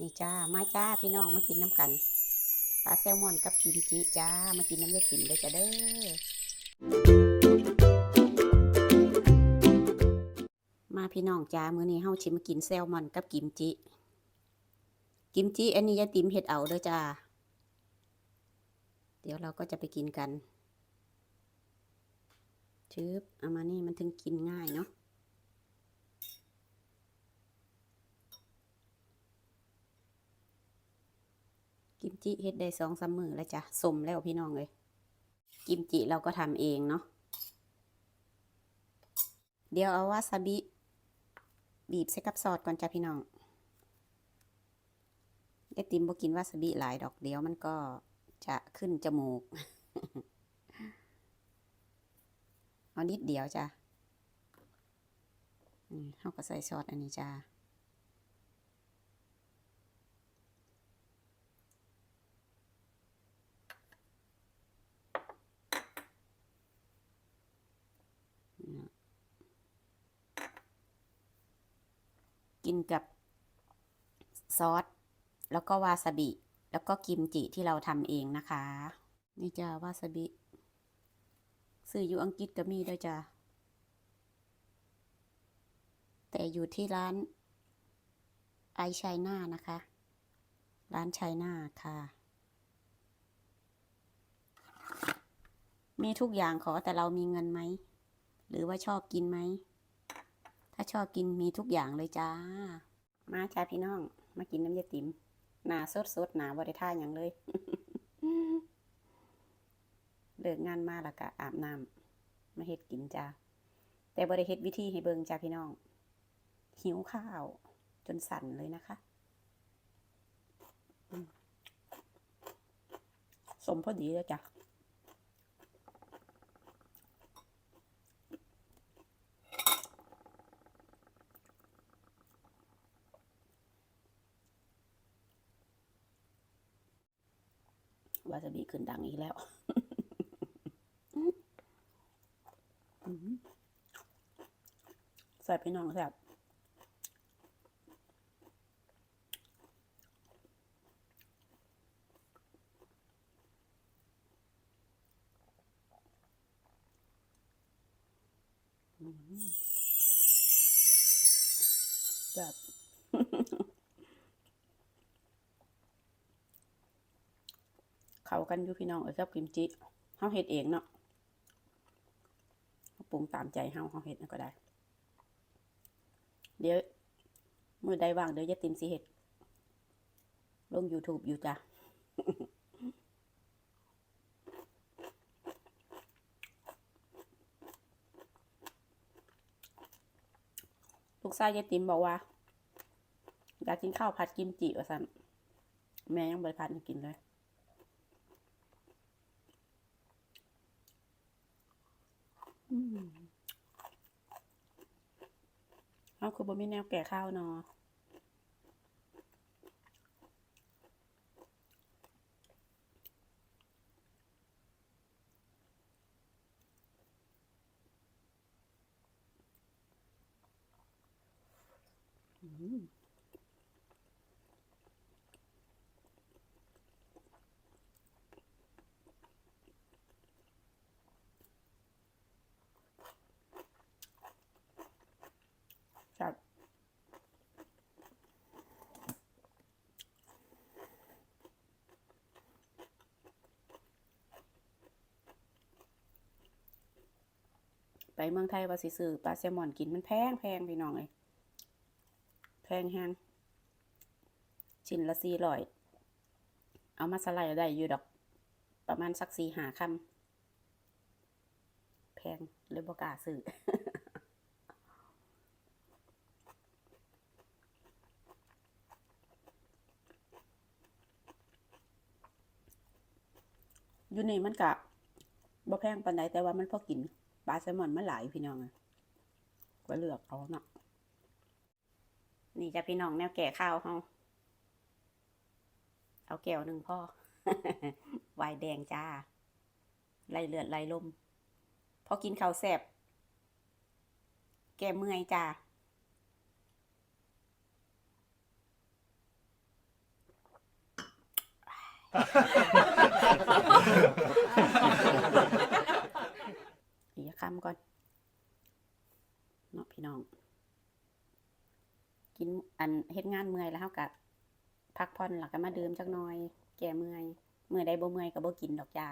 นี่จ้า มาจ้าพี่น้องมากินน้ำกัน ปลาแซลมอนกับกิมจิจ้า มากินน้ำยาติ่มเลยจ้าเด้อ มาพี่น้องจ้ามื้อนี้เฮาชิมากินแซลมอนกับกิมจิ กิมจิอันนี้ยายติ๋มเฮ็ดเอาเด้อจ้า เดี๋ยวเราก็จะไปกินกันชึบเอามานี่มันถึงกินง่ายเนาะ จิเฮ็ดได้สองสามมือแล้วจ้ะสมแล้วพี่น้องเลยกิมจิเราก็ทำเองเนาะเดี๋ยวเอาวาซาบิบีบใส่กับซอสก่อนจ้ะพี่น้องไอติมบ่กินวาซาบิหลายดอกเดี๋ยวมันก็จะขึ้นจมูก เอานิดเดียวจ้ะนี่เขาก็ใส่ซอสอันนี้จ้า กินกับซอส แล้วก็วาซาบิ แล้วก็กิมจิที่เราทำเองนะคะ นี่จ้าวาซาบิซื้ออยู่อังกฤษก็มีด้วยจ้าแต่อยู่ที่ร้านไอชัยนานะคะ ร้านชัยนาค่ะ มีทุกอย่างขอแต่เรามีเงินไหม หรือว่าชอบกินไหม ถ้าชอบกินมีทุกอย่างเลยจ้า มาจ้าพี่น้อง มากินน้ำยาติ๋มหนาสดสดๆหนาบริท่าอย่างเลยเลิกงานมาแล้วก็อาบน้ำมาเฮ็ดกินจ้าแต่บริเฮ็ดวิธีให้เบิงจ้าพี่น้อง หิวข้าว จนสั่นเลยนะคะสมพอดีเลยจ้ะ วาซาบิขึ้นดังอีกแล้วอืมแซ่บพี่น้องแซ่บอืมแซ่บ เข้ากันอยู่พี่น้องเอ้ยกับกิมจิเฮาเฮ็ดเองเนาะปรุงตามใจเฮาเฮาเฮ็ดก็ได้ เดี๋ยวมื้อใดว่างเดี๋ยวยายติมสิเฮ็ดลง YouTube อยู่จ้ะลูกชายยายติมบอกว่า อยากกินข้าวผัดกิมจิว่าซั่นแม่ยังบ่ได้ผัดกินเลย อืมเอา คือบ่มีแนวแก่ข้าวเนาะอืมจัด ไปเมืองไทยว่าสิซื้อปลาแซลมอนกินมันแพงแพงพี่น้องเอ้ยแพงแฮงชิ้นละสี่ร้อย เอามาสไลด์ได้อยู่ดอก ประมาณสักสี่หาคำแพงเลยบ่กล้าซื้ออยู่นี่มันกะบ่แพงปานใดแต่ว่ามันพอกิน ปลาแซลมอนมันหลายพี่น้องก็เลือกเอาเนาะนี่จะพี่น้องแนวแก่ข้าวเฮาเอาแก้วหนึ่งพ่อวน์แดงจ้าไล่เลือดไล่ลม พอกินข้าวแซ่บแก้เมื่อยจ้า คำก่อนเนาะพี่น้อง กินอันเฮ็ดงานเมื่อยแล้วเฮากะพักผ่อนแล้วก็มาดื่มจักหน่อย แก่เมื่อยเมื่อยได้บ่เมื่อยก็บ่กินดอกยา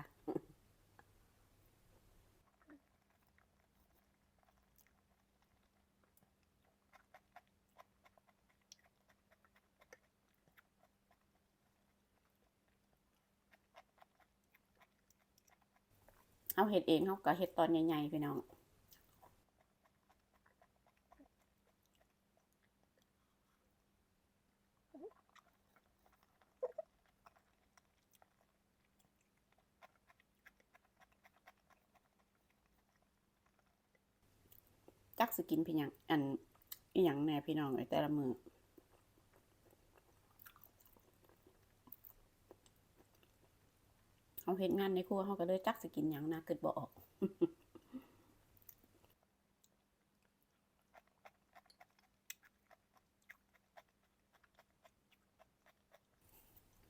เอาเฮ็ดเองเฮาก็เฮ็ดตอนใหญ่ๆพี่น้องจักสกินพี่ยังอันอีหยังแหน่พี่น้องไอ้แต่ละมือ เอาเฮ็ดงานในครัวเฮาก็เลยจักสกินหยังนะคิดบ่ออก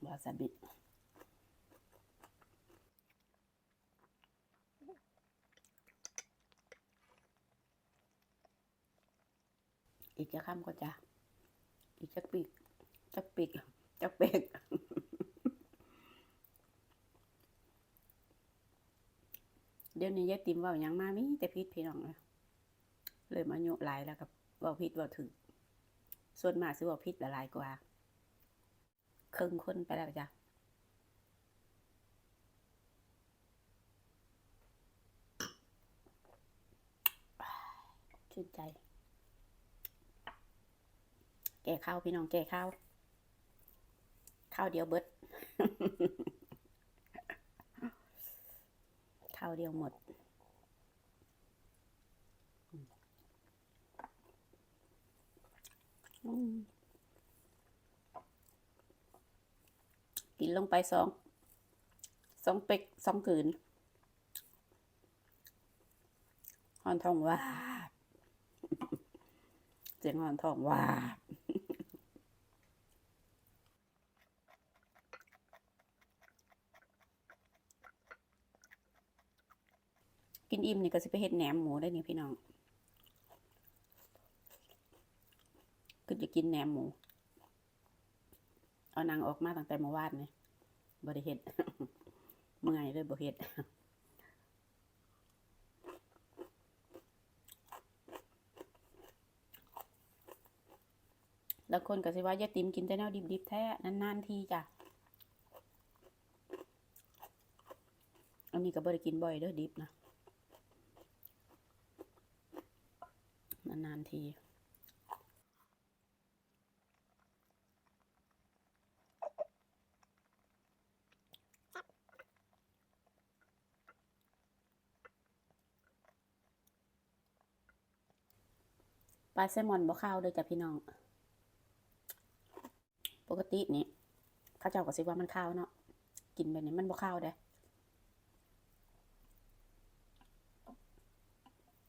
วาซาบิอีกจะค่ำก็จะอีกจักปีกจักปีกจักเป็ก เดี๋ยวนี้ยายติมว่าหยังมามีแต่พิษพี่น้องเลยเลยมาโยหลายแล้วกับว่าพิษว่าถึงส่วนมากสิเว่าพิษละลายกว่าครึ่งคนไปแล้วจ้ะชื่นใจ แก่ข้าวพี่น้องแก่ข้าวข้าวเดียวเบิด ข้าวเดียวหมด กินลงไปสอง สองเป็กสองกืนหอนทองว่า เสียงหอนทองว่าบ กินอิ่มนี่ก็สิไปเฮ็ดแหนมหมูได้นี่พี่น้องคือจะกินแหนมหมู เอานางออกมาตั้งแต่เมื่อวานนี่บ่ได้เฮ็ดเมื่อยเลยบ่เฮ็ดแล้วคนก็สิว่าอย่าติมกินแต่แนวดิบๆแท้นานๆทีจ้ะ อันนี้ก็บ่ได้กินบ่อยเด้อดิบนะ นานๆทีปลาแซลมอนบ่ข้าวเลยจ้ะพี่น้อง ปกตินี่เข้าเจ้าก็สิว่ามันข้าวเนาะ กินแบบนี้มันบ่ข้าวเด้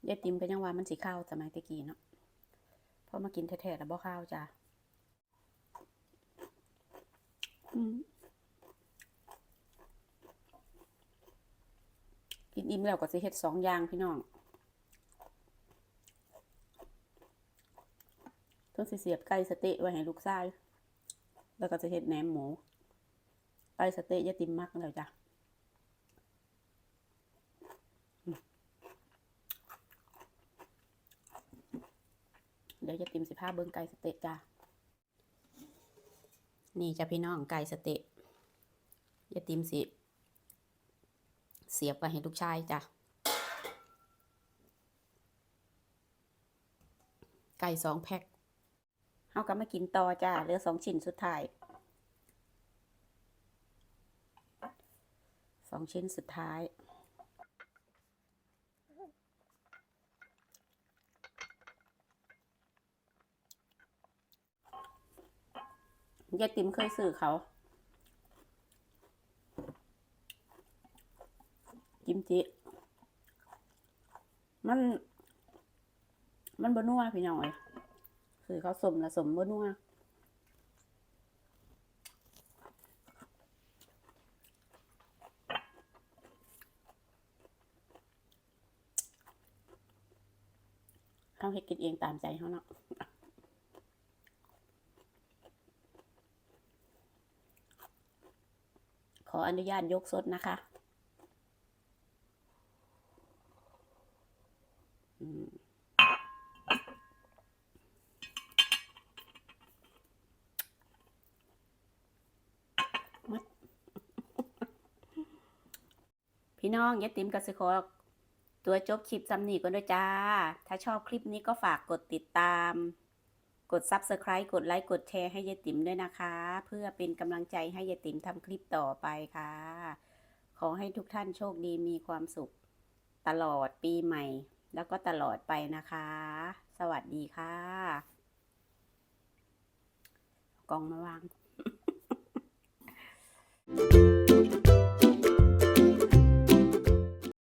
ยายติมก็ยังว่ามันสิข้าวสมัยตะกี้เนาะพอมากินแท้ๆแล้วบ่ข้าวจ้ะกินอิ่มแล้วก็สิเฮ็ดสองอย่างพี่น้องเพิ่งสิเสียบไก่สเต๊ะไว้ให้ลูกชาย แล้วก็จะเฮ็ดแหนมหมู ไก่สเต๊ะยายติมมักแล้วจ้ะ เดี๋ยวยายติมสิพาเบิ่งไก่สเต๊ะจ้ะนี่จะพี่น้องไก่สเต๊ะยายติมสิ เสียบไว้ให้ลูกชายจ้ะไก่สองแพ็คเฮาก็มากินต่อจ้าเหลือสองชิ้นสุดท้ายสองชิ้นสุดท้าย ยายติ๋มเคยสื่อเขาจิมจิ มัน มันบนัวพี่น้อยสื่อเขาสมละสมบนัวเขาให้กินเองตามใจเขาเนาะ ออนุญาตยกสดนะคะพี่น้องอยาติมกสิขอตัวจบคลิปซ้ำนี่ก่อนด้วยจ้า ถ้าชอบคลิปนี้ก็ฝากกดติดตาม กด Subscribe กดไลค์กดแชร์ให้ยายติ๋มด้วยนะคะ เพื่อเป็นกำลังใจให้ยายติ๋มทำคลิปต่อไปค่ะ ขอให้ทุกท่านโชคดีมีความสุข ตลอดปีใหม่ แล้วก็ตลอดไปนะคะ สวัสดีค่ะ กองมาวาง Thank you.